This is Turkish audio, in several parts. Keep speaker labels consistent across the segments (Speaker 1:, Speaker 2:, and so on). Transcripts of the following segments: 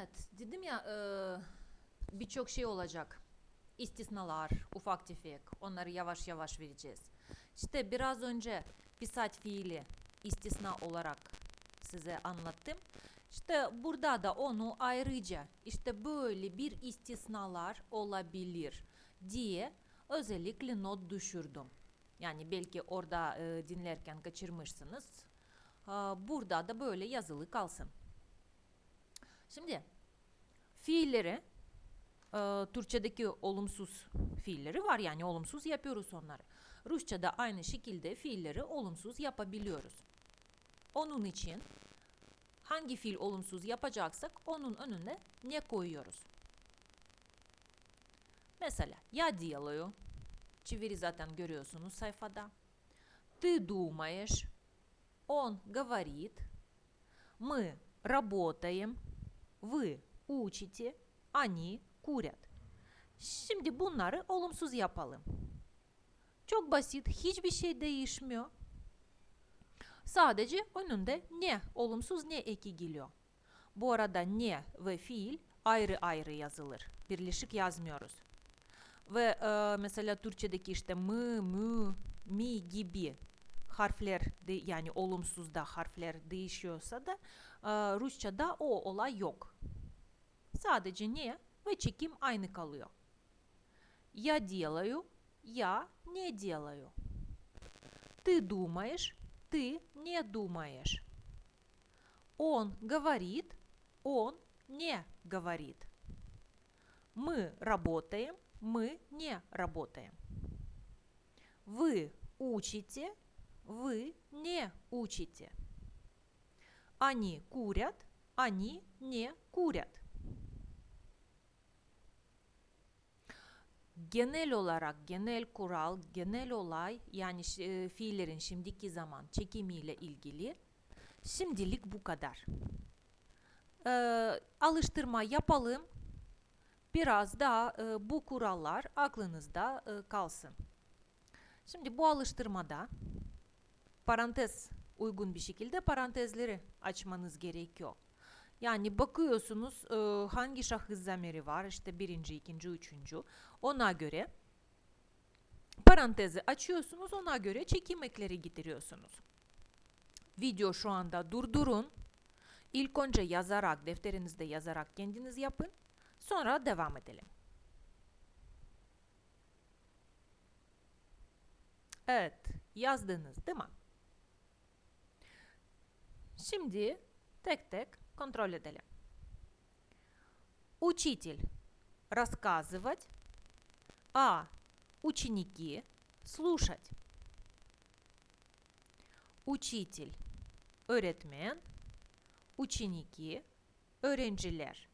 Speaker 1: Evet, dedim ya e, birçok şey olacak. İstisnalar, ufak tefek, onları yavaş yavaş vereceğiz. İşte biraz önce bir saat fiili istisna olarak size anlattım. İşte burada da onu ayrıca işte böyle bir istisnalar olabilir diye özellikle not düşürdüm. Yani belki orada e, dinlerken kaçırmışsınız. Ha, Burada da böyle yazılı kalsın. Şimdi fiilleri e, Türkçedeki olumsuz fiilleri var yani olumsuz yapıyoruz onları. Rusça'da aynı şekilde fiilleri olumsuz yapabiliyoruz. Onun için hangi fiil olumsuz yapacaksak onun önüne ne koyuyoruz? Mesela я делаю. Çeviri zaten görüyorsunuz sayfada. Ты думаешь. Он говорит. Мы работаем. Вы учите. Они курят. Şimdi bunları olumsuz yapalım. Çok basit, hiçbir şey değişmiyor. Sadece önünde ne olumsuz ne eki geliyor. Bu arada ne ve fiil ayrı ayrı yazılır. Birleşik yazmıyoruz. Ve e, mesela Türkçedeki işte mı, mü, mi gibi harfler de, yani olumsuzda harfler değişiyorsa da e, Rusça'da o olay yok. Sadece ne ve çekim aynı kalıyor. Я делаю, я не делаю. Ты думаешь, ты не думаешь. Он говорит, он не говорит. Мы работаем, мы не работаем. Вы учите, вы не учите. Они курят, они не курят. Genel olarak genel kural, genel olay yani şi- e, fiillerin şimdiki zaman çekimiyle ilgili şimdilik bu kadar. Ee, alıştırma yapalım. Biraz daha e, bu kurallar aklınızda e, kalsın. Şimdi bu alıştırmada parantez uygun bir şekilde parantezleri açmanız gerekiyor. Yani bakıyorsunuz e, hangi şahıs zamiri var işte birinci, ikinci, üçüncü. Ona göre parantezi açıyorsunuz ona göre çekim ekleri getiriyorsunuz. Video şu anda durdurun. İlk önce yazarak defterinizde yazarak kendiniz yapın. Sonra devam edelim. Evet yazdınız değil mi? Şimdi tek tek kontrol edelim. Учитель рассказывать, а ученики слушать. Учитель öğretmen, ученики öğrenciler.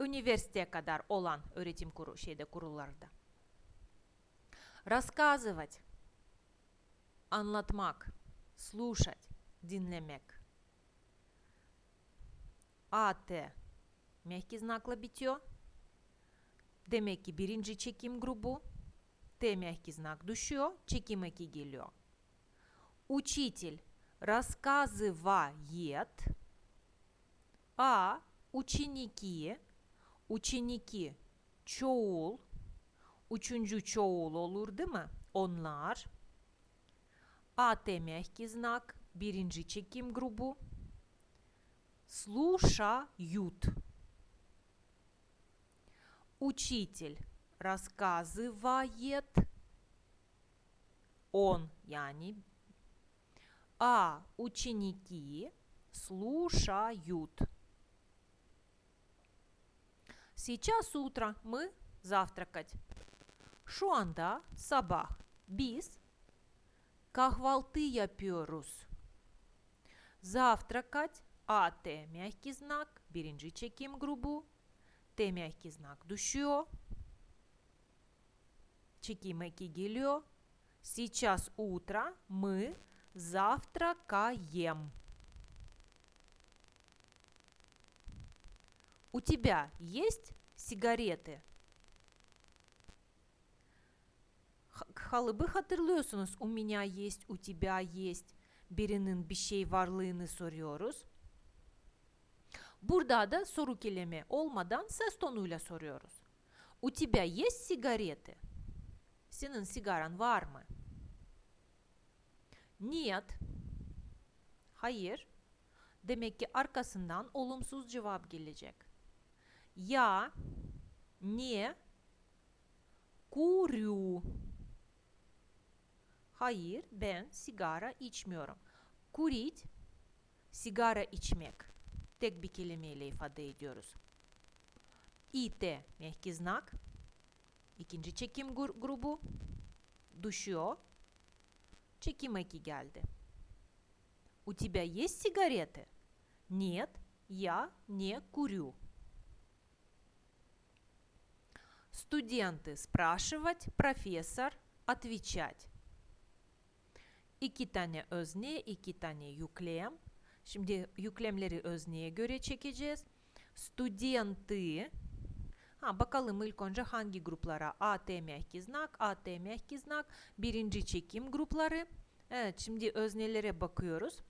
Speaker 1: Üniversiteye kadar olan öğretim kuru şeyde kurullarda. Рассказывать anlatmak, слушать. AT mehki znakla bitiyor. Demek ki birinci çekim grubu T mehki znak düşüyor, çekim eki geliyor. Учитель рассказывает, а ученики, ученики üçüncü çoğul olur değil mi? Onlar. AT mehki znak, birinci çekim grubu. Слушают. Учитель рассказывает. Он, yani. А ученики слушают. Сейчас утро. Мы завтракать. Şu anda как волты я перус. Завтракать, а Т мягкий знак, биринджи чеким грубу, Т мягкий знак душё. душио, чекимеки гильо, сейчас утро, мы завтракаем. У тебя есть сигареты? Kalıbı hatırlıyorsunuz. У меня есть, у тебя есть. Birinin bir şey varlığını soruyoruz. Burada da soru kelime olmadan ses tonuyla soruyoruz. У тебя есть сигареты? Senin sigaran var mı? Нет. Hayır. Demek ki arkasından olumsuz cevap gelecek. Я не курю. Hayır, ben sigara içmiyorum. Kurit, sigara içmek. Tek bir kelimeyle ifade ediyoruz. İT, mehki znak. İkinci çekim gru- grubu. Düşüyor. Çekim eki geldi. У тебя есть сигареты? Нет, я не курю. Студенты спрашивать, профессор отвечать. İki tane özne, iki tane yüklem. Şimdi yüklemleri özneye göre çekeceğiz. Studenti. Ha, bakalım ilk önce hangi gruplara? AT mehki znak, AT mehki znak. Birinci çekim grupları. Evet şimdi öznelere bakıyoruz.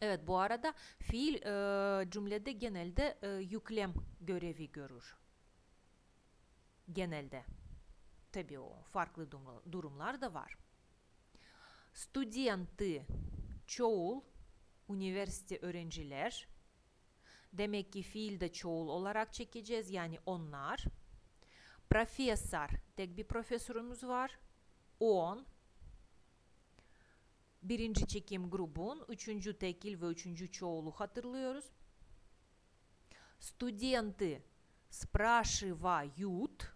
Speaker 1: Evet bu arada fiil e, cümlede genelde e, yüklem görevi görür. Genelde. Tabii o farklı durumlar da var. Студенты çoğul, üniversite öğrenciler. Demek ki fiil de çoğul olarak çekeceğiz yani onlar. Profesör, tek bir profesörümüz var. On. Birinci çekim grubun üçüncü tekil ve üçüncü çoğulu hatırlıyoruz. Студенты спрашивают,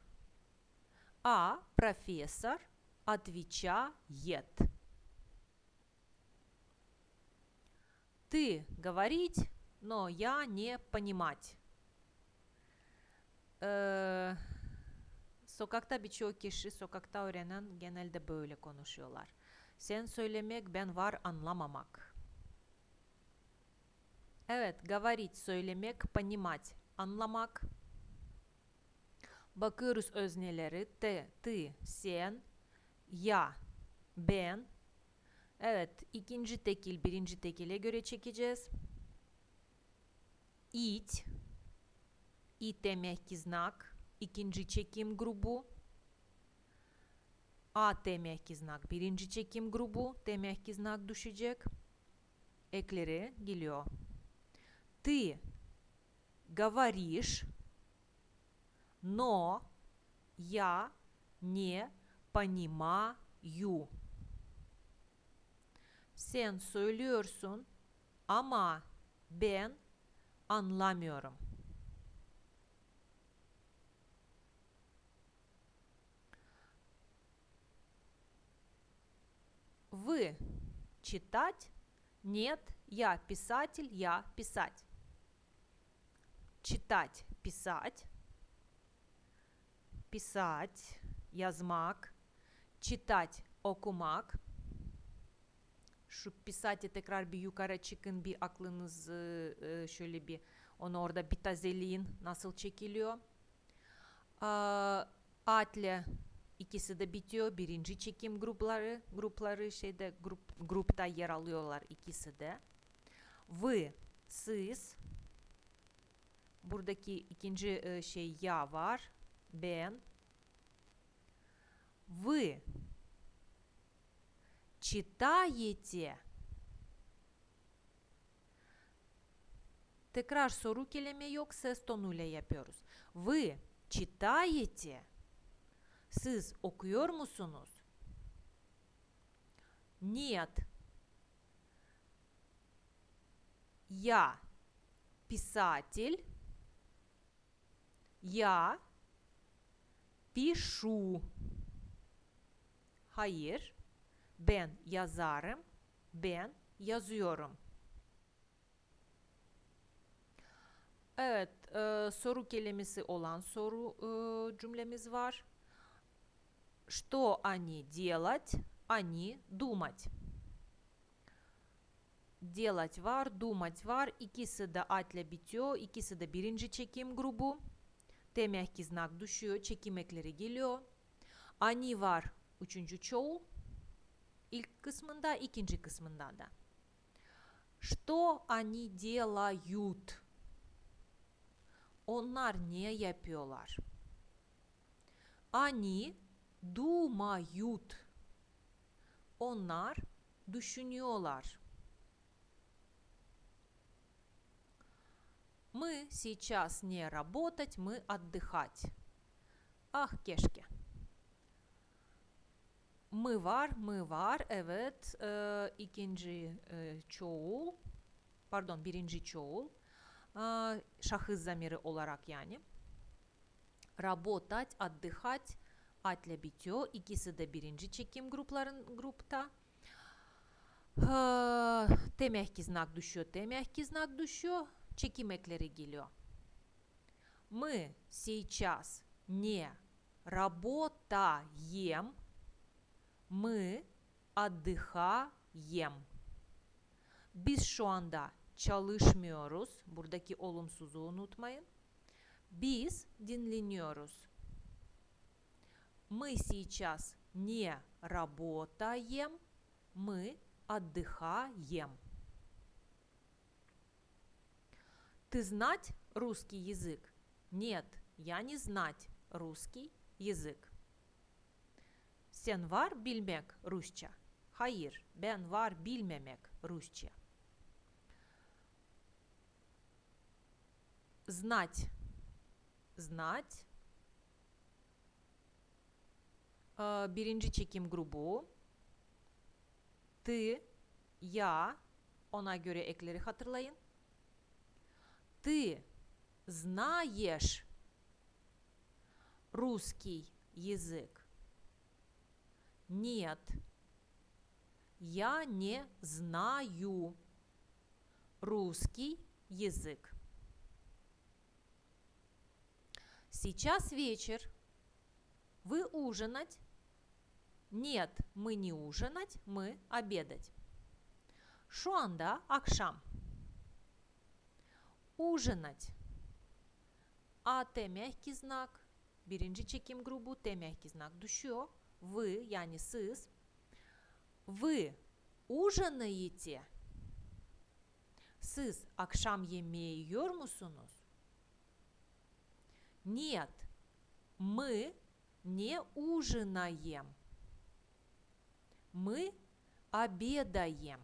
Speaker 1: а профессор отвечает. Ты говорить, но я не понимать. Ee, sokakta birçok kişi sokakta öğrenen genelde böyle konuşuyorlar. Sen söylemek ben var anlamamak. Evet, говорить söylemek, понимать anlamak. Bakıyoruz özneleri. Te, ты, sen, ya, ben. Evet, ikinci tekil birinci tekile göre çekeceğiz. İt, it mehki znak, ikinci çekim grubu. A mehki znak, birinci çekim grubu, T mehki znak düşecek. Ekleri geliyor. Ты говоришь, но я не понимаю. Sen söylüyorsun ama ben anlamıyorum. Вы читать? Нет, я писатель, я писать. Читать, писать. Писать, yazmak. Çitать, okumak. Şu pisati tekrar bir yukarı çıkın bir aklınızı e, şöyle bir onu orada bir tazeleyin nasıl çekiliyor. Aa, Atle ikisi de bitiyor. Birinci çekim grupları grupları şeyde grup grupta yer alıyorlar ikisi de. Вы, siz. Buradaki ikinci e, şey ya var. Ben. Вы читаете? Soru kelime yok ses tonuyla yapıyoruz. Вы читаете? Okuyor musunuz? Нет. Я писатель. Я пишу. Hayır. Ben yazarım. Ben yazıyorum. Evet, e, soru kelimesi olan soru e, cümlemiz var. Что они делать? Они думать. Делать var, думать var. İkisi de atle bitiyor. İkisi de birinci çekim grubu. T mehki znak düşüyor. Çekim ekleri geliyor. Ani var. Üçüncü çoğul. İlk kısmında, ikinci kısmında da. Что они делают? Onlar niye yapıyorlar? Они думают. Onlar düşünüyorlar. Мы сейчас не работать, мы отдыхать. Ah keşke. Mı var, mı var. Evet. Ee, ikinci e, çoğul. Pardon, birinci çoğul. Ee, şahıs zamiri olarak yani. Работать, отдыхать atle bitiyor. İkisi de birinci çekim grupların grupta. Ee, Temehki znak düşüyor, temehki znak düşüyor. Çekim ekleri geliyor. Мы сейчас не работаем, мы отдыхаем. Biz şu anda çalışmıyoruz. Buradaki olumsuzu unutmayın. Biz dinleniyoruz. Мы сейчас не работаем, мы отдыхаем. Ты знать русский язык? Нет, я не знать rusский языk. Sen var bilmek Rusça. Hayır, ben var bilmemek Rusça. Знать. Знать. Birinci çekim grubu. Ты, я. Ona göre ekleri hatırlayın. Ты знаешь русский язык? Нет, я не знаю русский язык. Сейчас вечер. Вы ужинать? Нет, мы не ужинать, мы обедать. Anda akşam. Ужинать. А Т мягкий знак. Birinci çekim grubu T mehki znak düşüyor. Вы yani siz. Вы ужинаете. Akşam yemeği yiyor musunuz? Нет, мы не ужинаем. Мы обедаем.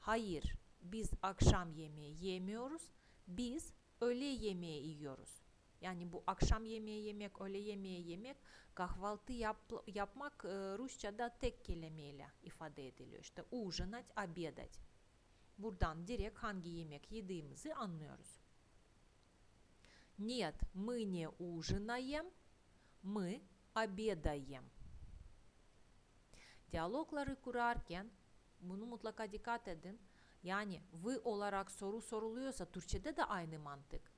Speaker 1: Hayır, biz akşam yemeği yemiyoruz. Biz öğle yemeği yiyoruz. Yani bu akşam yemeği yemek, öğle yemeği yemek, kahvaltı yap, yapmak e, Rusça'da tek kelimeyle ifade ediliyor. İşte ужинать, обедать. Buradan direkt hangi yemek yediğimizi anlıyoruz. Нет, мы не ужинаем, мы обедаем. Diyalogları kurarken bunu mutlaka dikkat edin. Yani вы olarak soru soruluyorsa Türkçe'de de aynı mantık.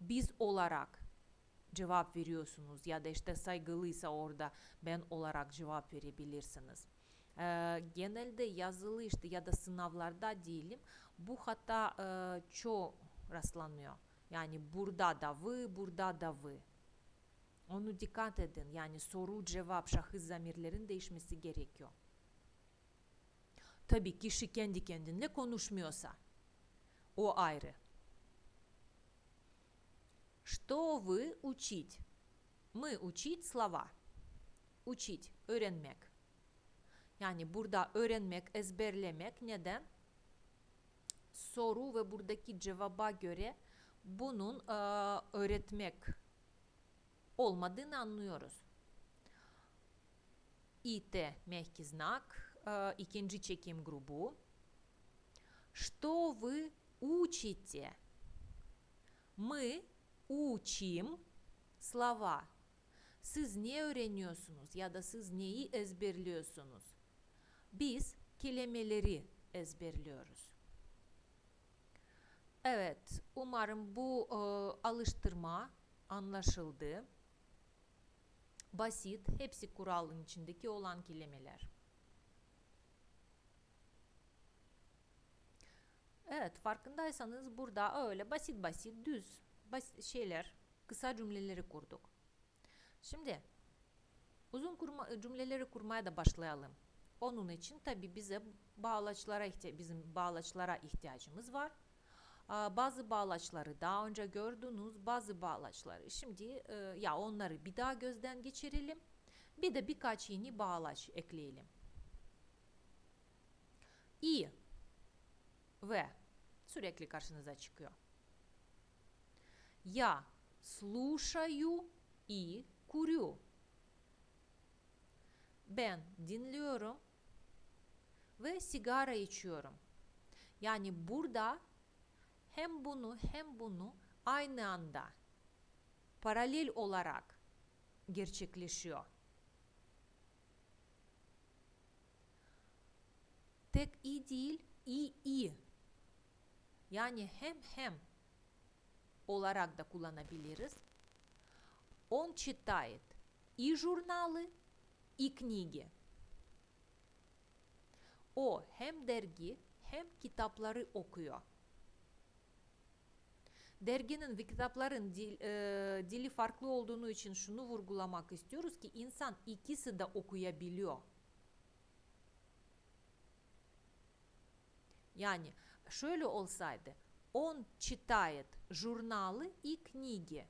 Speaker 1: biz olarak cevap veriyorsunuz ya da işte saygılıysa orada ben olarak cevap verebilirsiniz. Ee, genelde yazılı işte ya da sınavlarda diyelim bu hata e, çok rastlanıyor. Yani burada da vı, burada da vı. Onu dikkat edin. Yani soru cevap şahıs zamirlerin değişmesi gerekiyor. Tabii kişi kendi kendine konuşmuyorsa o ayrı. Что вы учить? Мы учить слова. Учить, öğrenmek. Yani burada öğrenmek, ezberlemek neden? Soru ve buradaki cevaba göre bunun e, öğretmek olmadığını anlıyoruz. İT мягкий знак, e, ikinci çekim grubu. Что вы учите? Мы учим слова. Siz ne öğreniyorsunuz ya da siz neyi ezberliyorsunuz? Biz kelimeleri ezberliyoruz. Evet, umarım bu e, alıştırma anlaşıldı. Basit, hepsi kuralın içindeki olan kelimeler. Evet, farkındaysanız burada öyle basit basit düz basit şeyler, kısa cümleleri kurduk. Şimdi uzun kurma, cümleleri kurmaya da başlayalım. Onun için tabi bize bağlaçlara bizim bağlaçlara ihtiyacımız var. Aa, Bazı bağlaçları daha önce gördünüz bazı bağlaçları. Şimdi e, ya onları bir daha gözden geçirelim. Bir de birkaç yeni bağlaç ekleyelim. İ ve sürekli karşınıza çıkıyor. Я слушаю и курю. Ben dinliyorum ve sigara içiyorum. Yani burada hem bunu hem bunu aynı anda paralel olarak gerçekleşiyor. Tek i değil, i i. Yani hem hem olarak da kullanabiliriz. Он читает и журналы, и книги. O hem dergi hem kitapları okuyor. Derginin ve kitapların dil, e, dili farklı olduğunu için şunu vurgulamak istiyoruz ki insan ikisi de okuyabiliyor. Yani şöyle olsaydı он читает журналы и книги.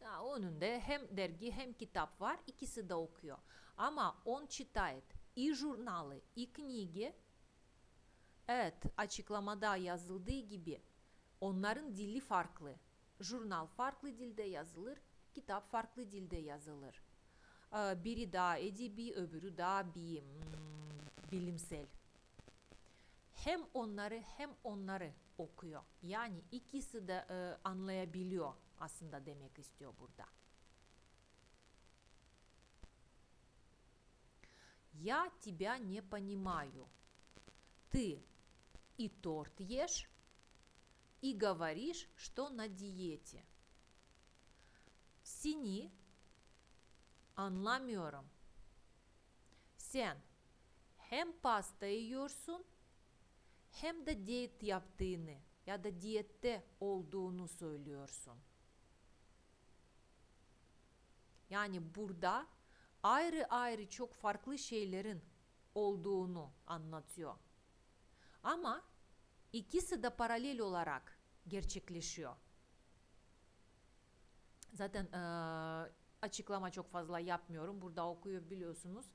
Speaker 1: Ya onun da hem dergi hem kitap var. ikisi de okuyor. Ama он читает и журналы, и книги. Evet, açıklamada yazıldığı gibi onların dili farklı. Jurnal farklı dilde yazılır, kitap farklı dilde yazılır. Ee, Biri daha edebi, öbürü daha bir hmm, bilimsel. Hem onları hem onları okuyor. Yani ikisi de e, anlayabiliyor aslında demek istiyor burada. Я тебя не понимаю. Ты и торт ешь, и говоришь, что на диете. Seni anlamıyorum. Sen hem pasta yiyorsun hem de diyet yaptığını ya da diyette olduğunu söylüyorsun. Yani burada ayrı ayrı çok farklı şeylerin olduğunu anlatıyor. Ama ikisi de paralel olarak gerçekleşiyor. Zaten eee, açıklama çok fazla yapmıyorum. Burada okuyor biliyorsunuz.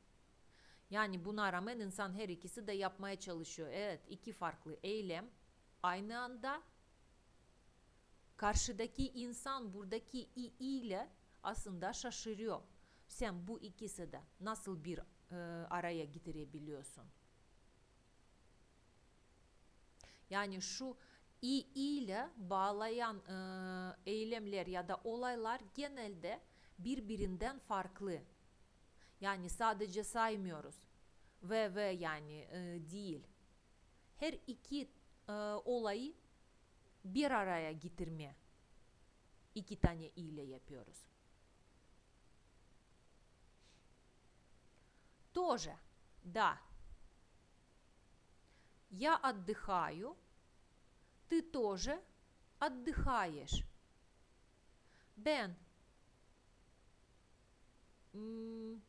Speaker 1: Yani buna rağmen insan her ikisi de yapmaya çalışıyor. Evet iki farklı eylem aynı anda karşıdaki insan buradaki i ile aslında şaşırıyor. Sen bu ikisi de nasıl bir e, araya getirebiliyorsun? Yani şu i ile bağlayan e, eylemler ya da olaylar genelde birbirinden farklı. Yani sadece saymıyoruz. Ve ve yani e, değil. Her iki e, olayı bir araya getirme. iki tane ile yapıyoruz. Тоже, да. Я отдыхаю, ты тоже отдыхаешь. Ben Hmm,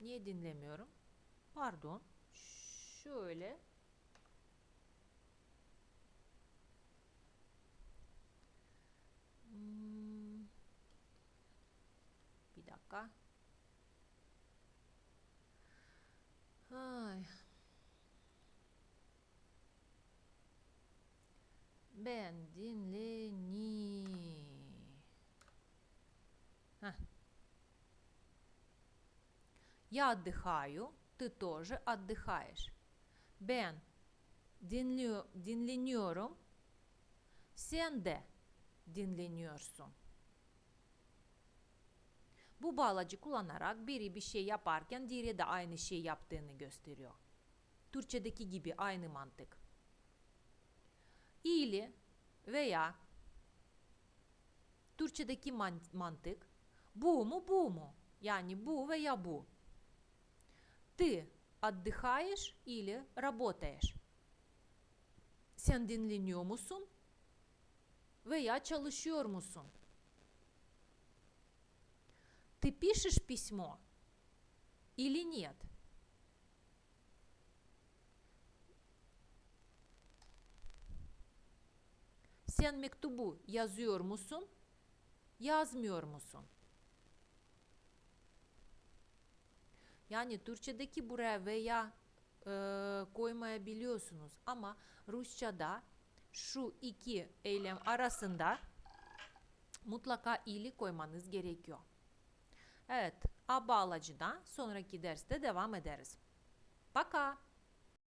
Speaker 1: niye dinlemiyorum? Pardon. Şöyle Hmm, bir dakika. Ay. Ben dinleni. Я отдыхаю, ты тоже отдыхаешь. Ben dinliyor, dinleniyorum. Sen de dinleniyorsun. Bu bağlacı kullanarak biri bir şey yaparken diğeri de aynı şey yaptığını gösteriyor. Türkçedeki gibi aynı mantık. İli veya Türkçedeki man- mantık bu mu bu mu? Yani bu veya bu. Ты отдыхаешь или работаешь? Sen dinleniyor musun? Veya çalışıyor musun? Ты пишешь письмо или нет? Sen mektubu yazıyor musun? Yazmıyor musun? Yani Türkçedeki buraya veya e, koymayabiliyorsunuz ama Rusçada şu iki eylem arasında mutlaka ili koymanız gerekiyor. Evet, A bağlacıdan sonraki derste devam ederiz. Пока!